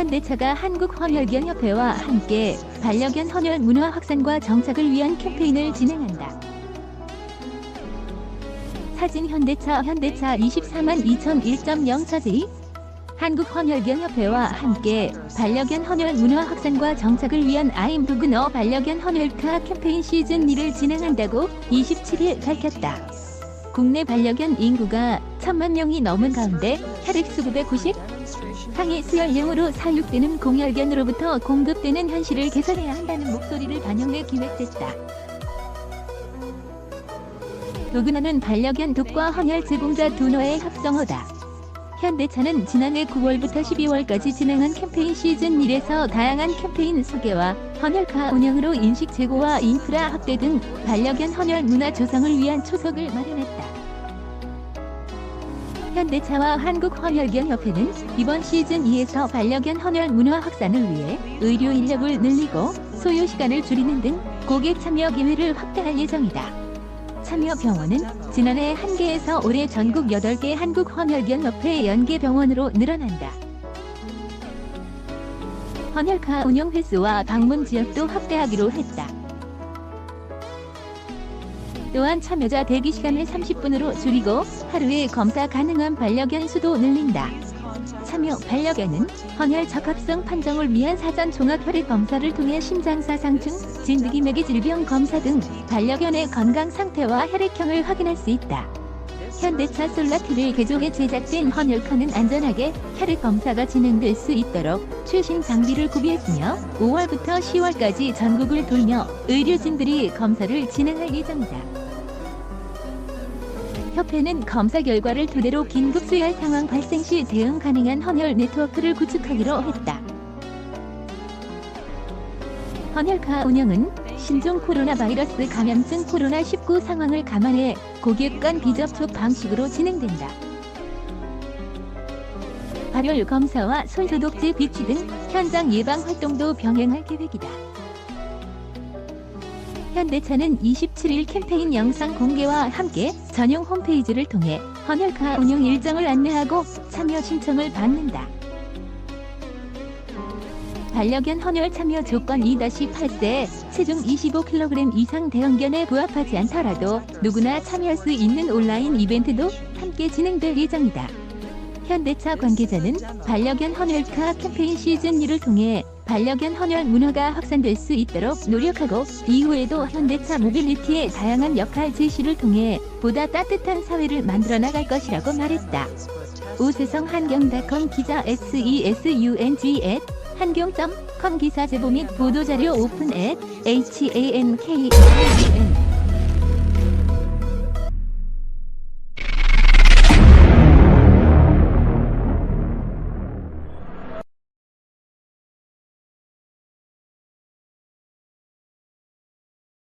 현대차가 한국헌혈견협회와 함께 반려견 헌혈 문화 확산과 정착을 위한 캠페인을 진행한다. 사진 현대차 현대차 24만 2001.0 차지 한국헌혈견협회와 함께 반려견 헌혈 문화 확산과 정착을 위한 아임 부그너 반려견 헌혈카 캠페인 시즌 2를 진행한다고 27일 밝혔다. 국내 반려견 인구가 천만 명이 넘은 가운데 혈액수 990 상위 수혈용으로 사육되는 공혈견으로부터 공급되는 현실을 개선해야 한다는 목소리를 반영해 기획됐다. 도그너는 반려견 독과 헌혈 제공자 도너의 합성어다. 현대차는 지난해 9월부터 12월까지 진행한 캠페인 시즌 1에서 다양한 캠페인 소개와 헌혈카 운영으로 인식 제고와 인프라 확대 등 반려견 헌혈 문화 조성을 위한 초석을 마련했다. 현대차와 한국헌혈견협회는 이번 시즌 2에서 반려견 헌혈 문화 확산을 위해 의료 인력을 늘리고 소요 시간을 줄이는 등 고객 참여 기회를 확대할 예정이다. 참여 병원은 지난해 1개에서 올해 전국 8개 한국헌혈견협회 연계 병원으로 늘어난다. 헌혈카 운영 횟수와 방문 지역도 확대하기로 했다. 또한 참여자 대기 시간을 30분으로 줄이고 하루에 검사 가능한 반려견 수도 늘린다. 참여 반려견은 헌혈 적합성 판정을 위한 사전 종합 혈액 검사를 통해 심장사 상충, 진드기 맥의 질병 검사 등 반려견의 건강 상태와 혈액형을 확인할 수 있다. 현대차 솔라티를 개조해 제작된 헌혈카는 안전하게 혈액 검사가 진행될 수 있도록 최신 장비를 구비했으며 5월부터 10월까지 전국을 돌며 의료진들이 검사를 진행할 예정이다. 협회는 검사 결과를 토대로 긴급 수혈 상황 발생 시 대응 가능한 헌혈 네트워크를 구축하기로 했다. 헌혈카 운영은 신종 코로나 바이러스 감염증 코로나19 상황을 감안해 고객 간 비접촉 방식으로 진행된다. 발열 검사와 손소독제 비치 등 현장 예방 활동도 병행할 계획이다. 현대차는 27일 캠페인 영상 공개와 함께 전용 홈페이지를 통해 헌혈카 운영 일정을 안내하고 참여 신청을 받는다. 반려견 헌혈 참여 조건 2-8세 체중 25kg 이상 대형견에 부합하지 않더라도 누구나 참여할 수 있는 온라인 이벤트도 함께 진행될 예정이다. 현대차 관계자는 반려견 헌혈카 캠페인 시즌 2를 통해 반려견 헌혈 문화가 확산될 수 있도록 노력하고 이후에도 현대차 모빌리티의 다양한 역할 제시를 통해 보다 따뜻한 사회를 만들어 나갈 것이라고 말했다. 우세성 한경닷컴 기자 SESUNG 한경.com 기사 제보 및 보도자료 오픈 @HANK